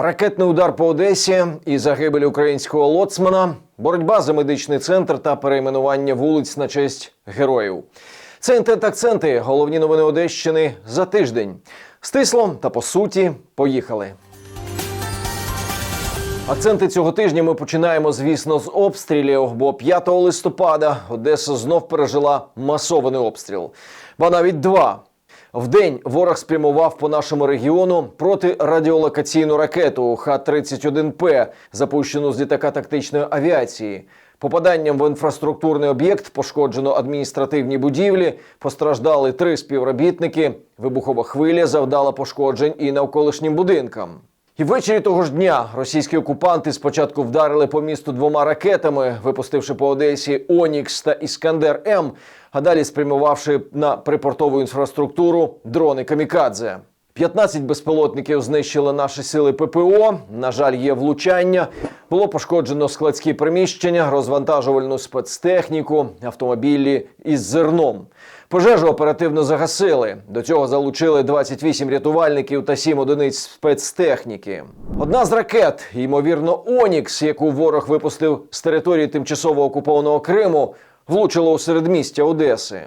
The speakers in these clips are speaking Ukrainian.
Ракетний удар по Одесі і загибель українського лоцмана, боротьба за медичний центр та перейменування вулиць на честь героїв. Це інтент акценти. Головні новини Одещини за тиждень. Стисло та по суті, поїхали. Акценти цього тижня ми починаємо, звісно, з обстрілів, бо 5 листопада Одеса знов пережила масований обстріл, ба навіть два. Вдень ворог спрямував по нашому регіону протирадіолокаційну ракету Х-31П, запущену з літака тактичної авіації. Попаданням в інфраструктурний об'єкт пошкоджено адміністративні будівлі, постраждали три співробітники. Вибухова хвиля завдала пошкоджень і навколишнім будинкам. І ввечері того ж дня російські окупанти спочатку вдарили по місту двома ракетами, випустивши по Одесі Онікс та Іскандер М, а далі спрямувавши на припортову інфраструктуру дрони Камікадзе. 15 безпілотників знищили наші сили ППО. На жаль, є влучання. Було пошкоджено складські приміщення, розвантажувальну спецтехніку, автомобілі із зерном. Пожежу оперативно загасили. До цього залучили 28 рятувальників та 7 одиниць спецтехніки. Одна з ракет, ймовірно, Онікс, яку ворог випустив з території тимчасово окупованого Криму, влучила у середмістя Одеси.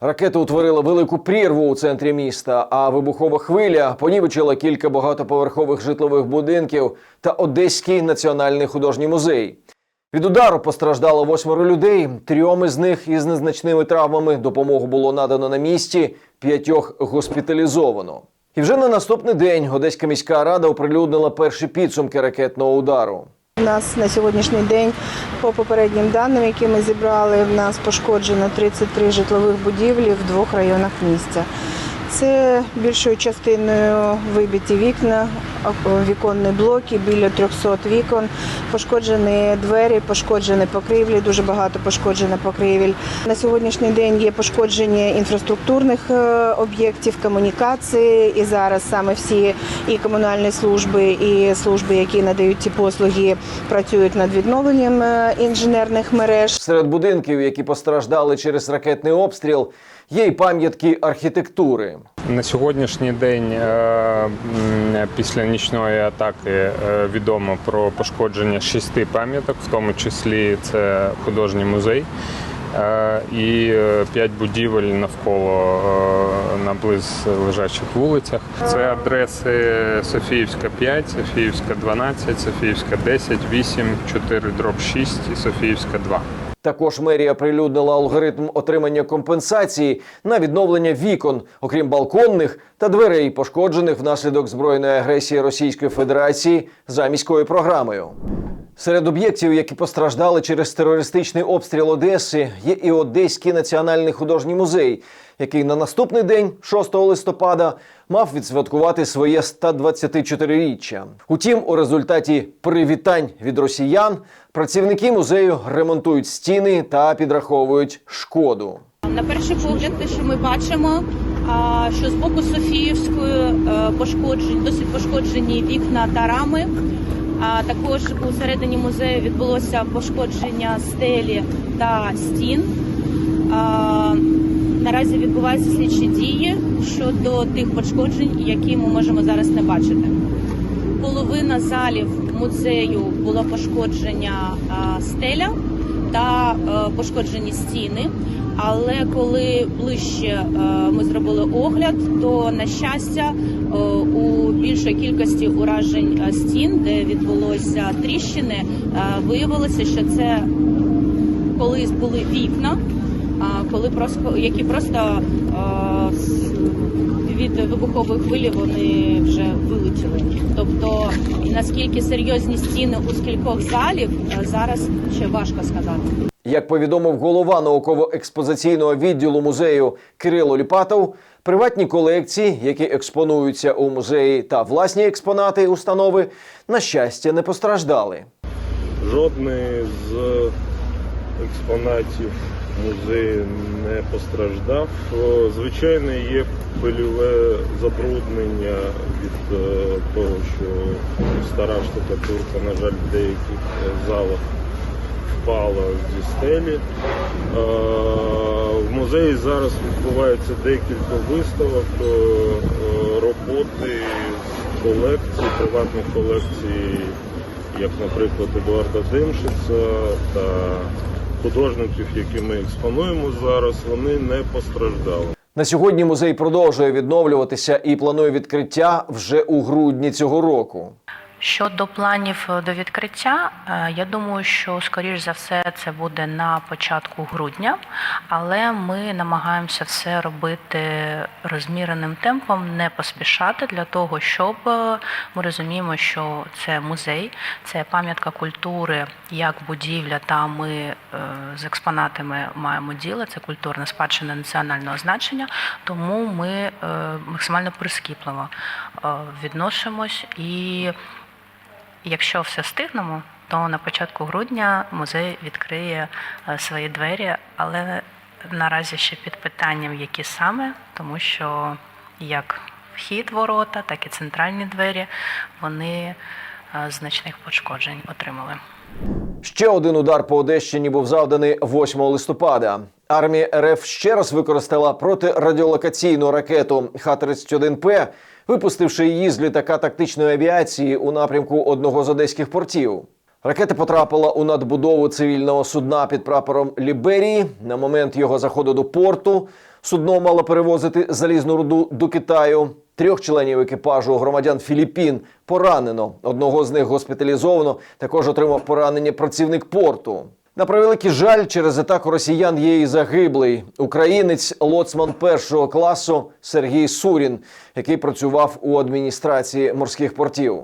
Ракета утворила велику прірву у центрі міста, а вибухова хвиля понівечила кілька багатоповерхових житлових будинків та Одеський національний художній музей. Від удару постраждало восьмеро людей. Трьом із них із незначними травмами допомогу було надано на місці, п'ятьох госпіталізовано. І вже на наступний день Одеська міська рада оприлюднила перші підсумки ракетного удару. У нас на сьогоднішній день, по попереднім даним, які ми зібрали, в нас пошкоджено 33 житлових будівлі в двох районах міста. Це більшою частиною вибиті вікна, віконні блоки, біля 300 вікон, пошкоджені двері, пошкоджені покрівлі, дуже багато пошкоджено покрівель. На сьогоднішній день є пошкодження інфраструктурних е, об'єктів, комунікації, і зараз саме всі і комунальні служби, і служби, які надають ці послуги, працюють над відновленням е, інженерних мереж. Серед будинків, які постраждали через ракетний обстріл, є й пам'ятки архітектури. На сьогоднішній день е, після нічної атаки е, відомо про пошкодження шести пам'яток, в тому числі це художній музей е, і п'ять будівель навколо е, на близ лежачих вулицях. Це адреси Софіївська 5, Софіївська 12, Софіївська 10, 8, 4 дроб 6 і Софіївська 2. Також мерія прилюднила алгоритм отримання компенсації на відновлення вікон, окрім балконних та дверей, пошкоджених внаслідок збройної агресії Російської Федерації за міською програмою. Серед об'єктів, які постраждали через терористичний обстріл Одеси, є і Одеський національний художній музей, який на наступний день, 6 листопада, мав відсвяткувати своє 124-річчя. Утім, у результаті привітань від росіян працівники музею ремонтують стіни та підраховують шкоду. На перший погляд, те, що ми бачимо, що з боку Софіївської е, пошкоджені, досить пошкоджені вікна та рами. А також у середині музею відбулося пошкодження стелі та стін. А, Наразі відбуваються слідчі дії щодо тих пошкоджень, які ми можемо зараз не бачити. Половина залів музею було пошкодження стеля та е, пошкоджені стіни. Але коли ближче е, ми зробили огляд, то на щастя е, у більшої кількості уражень е, стін, де відбулося тріщини, виявилося, що це колись були вікна, коли просто які просто від вибухової хвилі вони вже вилетіли. Тобто, наскільки серйозні стіни у скількох залів зараз ще важко сказати. Як повідомив голова науково-експозиційного відділу музею Кирило Ліпатов, приватні колекції, які експонуються у музеї, та власні експонати установи, на щастя, не постраждали. Жодний з експонатів музею не постраждав. Звичайно, є пильове забруднення від е, того, що стара штукатурка, на жаль, в деяких залах впала зі стелі. Е, В музеї зараз відбувається декілька виставок, е, роботи колекцій, приватних колекцій, як, наприклад, Едуарда Демшица та художників, які ми експонуємо зараз, вони не постраждали. На сьогодні музей продовжує відновлюватися і планує відкриття вже у грудні цього року. Щодо планів е, до відкриття, е, я думаю, що скоріш за все це буде на початку грудня, але ми намагаємося все робити розміреним темпом, не поспішати для того, щоб е, ми розуміємо, що це музей, це пам'ятка культури, як будівля. Та ми з експонатами маємо діло. Це культурна спадщина національного значення. Тому ми максимально прискіпливо відносимось і. Якщо все встигнемо, то на початку грудня музей відкриє е, свої двері, але наразі ще під питанням, які саме, тому що як вхід ворота, так і центральні двері вони е, значних пошкоджень отримали. Ще один удар по Одещині був завданий 8 листопада. Армія РФ ще раз використала протирадіолокаційну ракету Х-31П, випустивши її з літака тактичної авіації у напрямку одного з одеських портів. Ракета потрапила у надбудову цивільного судна під прапором Ліберії. На момент його заходу до порту судно мало перевозити залізну руду до Китаю. Трьох членів екіпажу громадян Філіппін поранено. Одного з них госпіталізовано. Також отримав поранення працівник порту. На превеликий жаль, через атаку росіян є і загиблий українець, лоцман першого класу Сергій Сурін, який працював у адміністрації морських портів.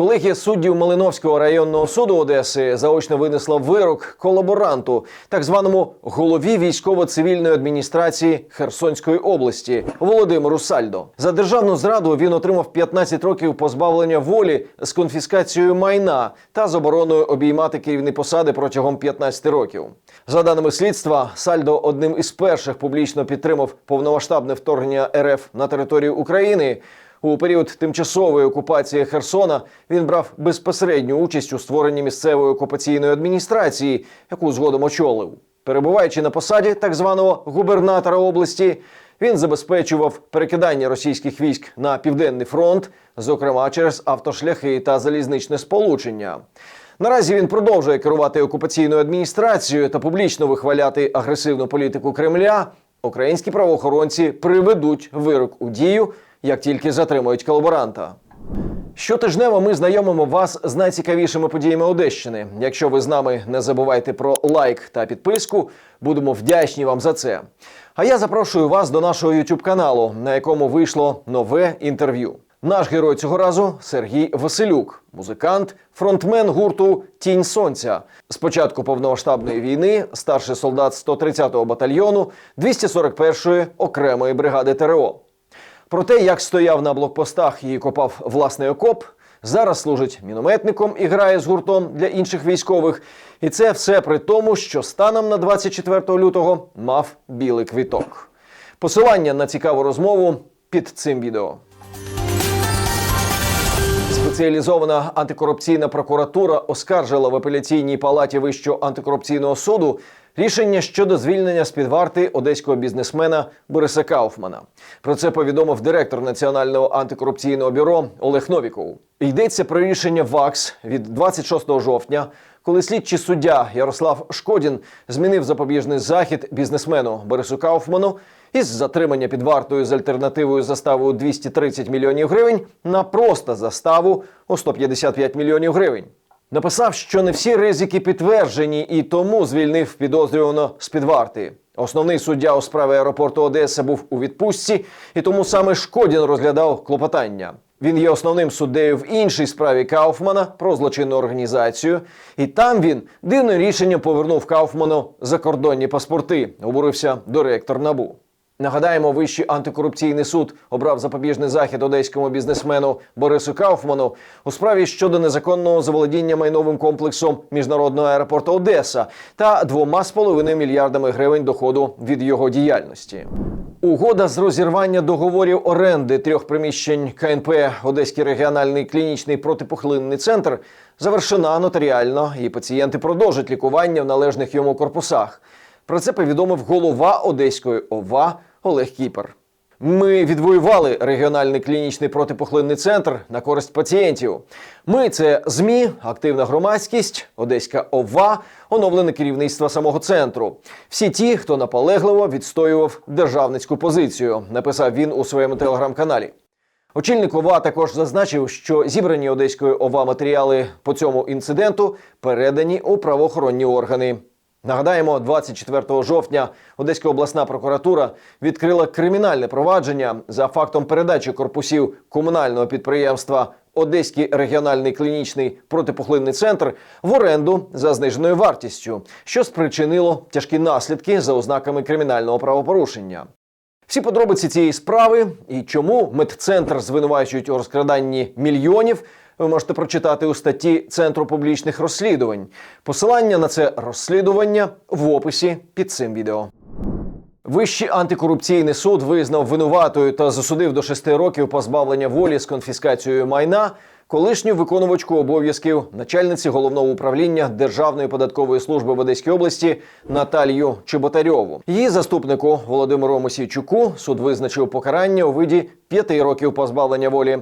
Колегія суддів Малиновського районного суду Одеси заочно винесла вирок колаборанту, так званому голові військово-цивільної адміністрації Херсонської області Володимиру Сальдо. За державну зраду він отримав 15 років позбавлення волі з конфіскацією майна та забороною обіймати керівні посади протягом 15 років. За даними слідства, Сальдо одним із перших публічно підтримав повномасштабне вторгнення РФ на територію України. У період тимчасової окупації Херсона він брав безпосередню участь у створенні місцевої окупаційної адміністрації, яку згодом очолив. Перебуваючи на посаді так званого губернатора області, він забезпечував перекидання російських військ на південний фронт, зокрема через автошляхи та залізничне сполучення. Наразі він продовжує керувати окупаційною адміністрацією та публічно вихваляти агресивну політику Кремля. Українські правоохоронці приведуть вирок у дію, як тільки затримують колаборанта. Щотижнево ми знайомимо вас з найцікавішими подіями Одещини. Якщо ви з нами не забувайте про лайк та підписку, будемо вдячні вам за це. А я запрошую вас до нашого youtube каналу, на якому вийшло нове інтерв'ю. Наш герой цього разу Сергій Василюк, музикант, фронтмен гурту Тінь Сонця. З початку повномасштабної війни старший солдат 130-го батальйону 241-ї окремої бригади ТРО. Про те, як стояв на блокпостах і копав власний окоп, зараз служить мінометником і грає з гуртом для інших військових. І це все при тому, що станом на 24 лютого мав білий квіток. Посилання на цікаву розмову під цим відео. Спеціалізована антикорупційна прокуратура оскаржила в апеляційній палаті Вищого антикорупційного суду рішення щодо звільнення з під варти одеського бізнесмена Бориса Кауфмана. Про це повідомив директор Національного антикорупційного бюро Олег Новіков. Йдеться про рішення ВАКС від 26 жовтня, коли слідчий суддя Ярослав Шкодін змінив запобіжний захід бізнесмену Борису Кауфману із затримання під вартою з альтернативою заставою 230 мільйонів гривень на просто заставу у 155 мільйонів гривень. Написав, що не всі ризики підтверджені і тому звільнив підозрювано з під варти. Основний суддя у справі аеропорту Одеса був у відпустці, і тому саме Шкодін розглядав клопотання. Він є основним суддею в іншій справі Кауфмана про злочинну організацію, і там він дивним рішенням повернув Кауфману закордонні паспорти. Обурився директор набу. Нагадаємо, Вищий антикорупційний суд обрав запобіжний захід одеському бізнесмену Борису Кауфману у справі щодо незаконного заволодіння майновим комплексом міжнародного аеропорту Одеса та двома з половиною мільярдами гривень доходу від його діяльності. Угода з розірвання договорів оренди трьох приміщень КНП Одеський регіональний клінічний протипухлинний центр завершена нотаріально, і пацієнти продовжать лікування в належних йому корпусах. Про це повідомив голова Одеської ОВА Олег Кіпер. Ми відвоювали регіональний клінічний протипухлинний центр на користь пацієнтів. Ми це ЗМІ, активна громадськість, Одеська ОВА, оновлене керівництво самого центру. Всі ті, хто наполегливо відстоював державницьку позицію, написав він у своєму телеграм-каналі. Очільник ОВА також зазначив, що зібрані одеською ОВА матеріали по цьому інциденту передані у правоохоронні органи. Нагадаємо, 24 жовтня Одеська обласна прокуратура відкрила кримінальне провадження за фактом передачі корпусів комунального підприємства Одеський регіональний клінічний протипухлинний центр в оренду за зниженою вартістю, що спричинило тяжкі наслідки за ознаками кримінального правопорушення. Всі подробиці цієї справи і чому медцентр звинувачують у розкраданні мільйонів. Ви можете прочитати у статті Центру публічних розслідувань. Посилання на це розслідування в описі під цим відео. Вищий антикорупційний суд визнав винуватою та засудив до шести років позбавлення волі з конфіскацією майна колишню виконувачку обов'язків начальниці головного управління Державної податкової служби в Одеській області Наталію Чеботарьову. Її заступнику Володимиру Мосійчуку суд визначив покарання у виді п'яти років позбавлення волі.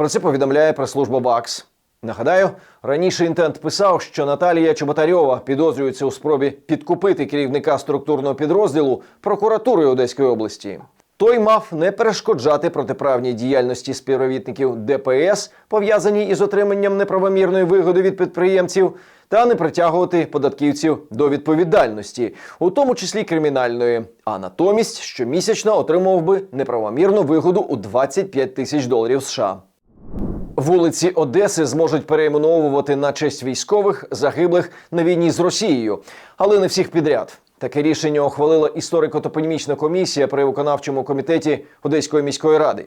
Про це повідомляє прес-служба БАКС. Нагадаю, раніше інтент писав, що Наталія Чеботарьова підозрюється у спробі підкупити керівника структурного підрозділу прокуратури Одеської області. Той мав не перешкоджати протиправній діяльності співробітників ДПС, пов'язаній із отриманням неправомірної вигоди від підприємців, та не притягувати податківців до відповідальності, у тому числі кримінальної, а натомість щомісячно отримував би неправомірну вигоду у 25 тисяч доларів США. Вулиці Одеси зможуть перейменовувати на честь військових загиблих на війні з Росією, але не всіх підряд. Таке рішення ухвалила історико-топонімічна комісія при виконавчому комітеті Одеської міської ради.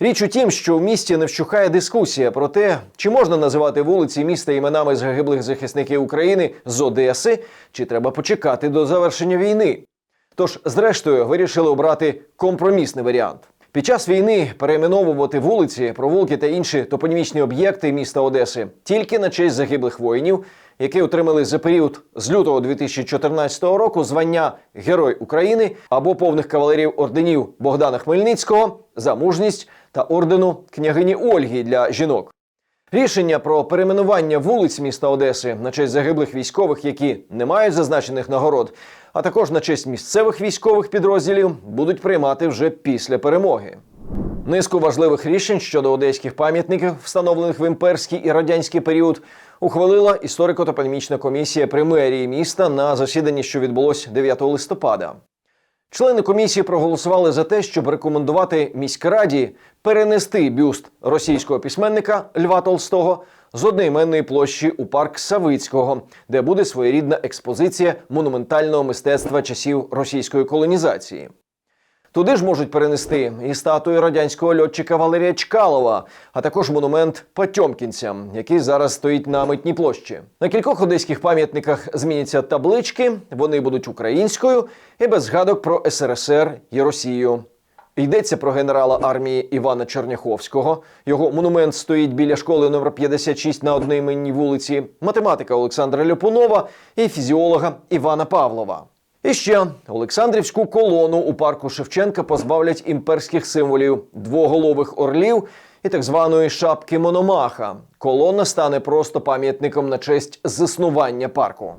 Річ у тім, що в місті не вщухає дискусія про те, чи можна називати вулиці міста іменами загиблих захисників України з Одеси, чи треба почекати до завершення війни. Тож, зрештою, вирішили обрати компромісний варіант. Під час війни перейменовувати вулиці, провулки та інші топонімічні об'єкти міста Одеси тільки на честь загиблих воїнів, які отримали за період з лютого 2014 року звання Герой України або повних кавалерів орденів Богдана Хмельницького за мужність та ордену княгині Ольги для жінок. Рішення про перейменування вулиць міста Одеси на честь загиблих військових, які не мають зазначених нагород, а також на честь місцевих військових підрозділів, будуть приймати вже після перемоги. Низку важливих рішень щодо одеських пам'ятників, встановлених в імперський і радянський період, ухвалила історико-топонімічна комісія при мерії міста на засіданні, що відбулось 9 листопада. Члени комісії проголосували за те, щоб рекомендувати міськраді перенести бюст російського письменника Льва Толстого з одноіменної площі у парк Савицького, де буде своєрідна експозиція монументального мистецтва часів російської колонізації. Туди ж можуть перенести і статую радянського льотчика Валерія Чкалова, а також монумент Потьомкінцям, який зараз стоїть на митній площі. На кількох одеських пам'ятниках зміняться таблички, вони будуть українською і без згадок про СРСР і Росію. Йдеться про генерала армії Івана Черняховського. Його монумент стоїть біля школи номер 56 на одноіменній вулиці, математика Олександра Ляпунова і фізіолога Івана Павлова. І ще Олександрівську колону у парку Шевченка позбавлять імперських символів двоголових орлів і так званої шапки Мономаха. Колона стане просто пам'ятником на честь заснування парку.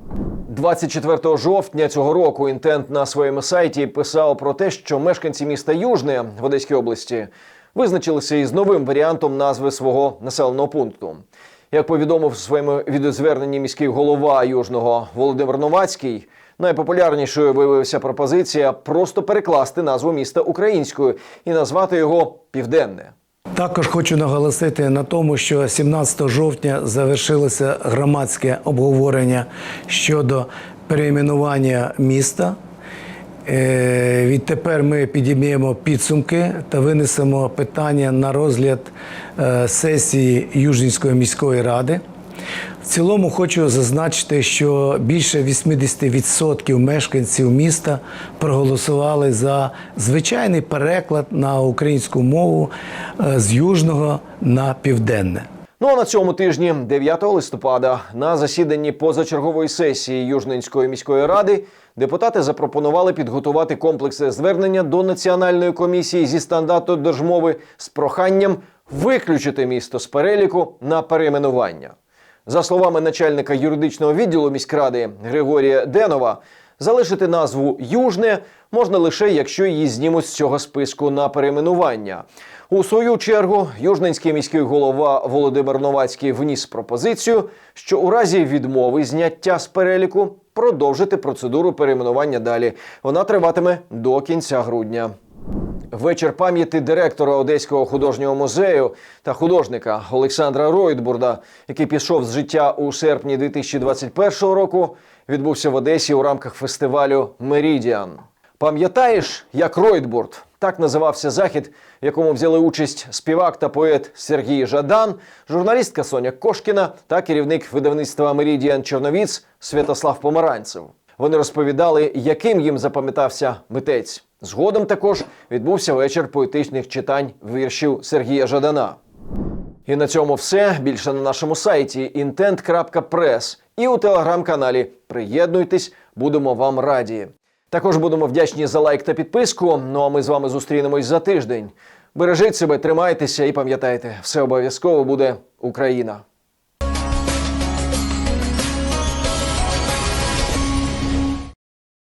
24 жовтня цього року інтент на своєму сайті писав про те, що мешканці міста Южне в Одеській області визначилися із новим варіантом назви свого населеного пункту. Як повідомив у своєму відеозверненні міський голова Южного Володимир Новацький, найпопулярнішою виявилася пропозиція просто перекласти назву міста українською і назвати його Південне. Також хочу наголосити на тому, що 17 жовтня завершилося громадське обговорення щодо перейменування міста. Е, Відтепер ми підіймемо підсумки та винесемо питання на розгляд е, сесії Южнінської міської ради. В цілому хочу зазначити, що більше 80% мешканців міста проголосували за звичайний переклад на українську мову е, з южного на південне. Ну а на цьому тижні, 9 листопада, на засіданні позачергової сесії Южненської міської ради депутати запропонували підготувати комплексне звернення до Національної комісії зі стандарту держмови з проханням виключити місто з переліку на перейменування. За словами начальника юридичного відділу міськради Григорія Денова, залишити назву Южне можна лише якщо її знімуть з цього списку на перейменування. У свою чергу южненський міський голова Володимир Новацький вніс пропозицію, що у разі відмови зняття з переліку продовжити процедуру перейменування далі. Вона триватиме до кінця грудня. Вечір пам'яті директора Одеського художнього музею та художника Олександра Ройтбурда, який пішов з життя у серпні 2021 року, відбувся в Одесі у рамках фестивалю Мерідіан. Пам'ятаєш, як Ройтбурд? Так називався захід, в якому взяли участь співак та поет Сергій Жадан, журналістка Соня Кошкіна та керівник видавництва Мерідіан Чорновіц Святослав Помаранцев. Вони розповідали, яким їм запам'ятався митець. Згодом також відбувся вечір поетичних читань віршів Сергія Жадана. І на цьому все. Більше на нашому сайті intent.press і у телеграм-каналі. Приєднуйтесь, будемо вам раді. Також будемо вдячні за лайк та підписку. Ну а ми з вами зустрінемось за тиждень. Бережіть себе, тримайтеся і пам'ятайте, все обов'язково буде Україна.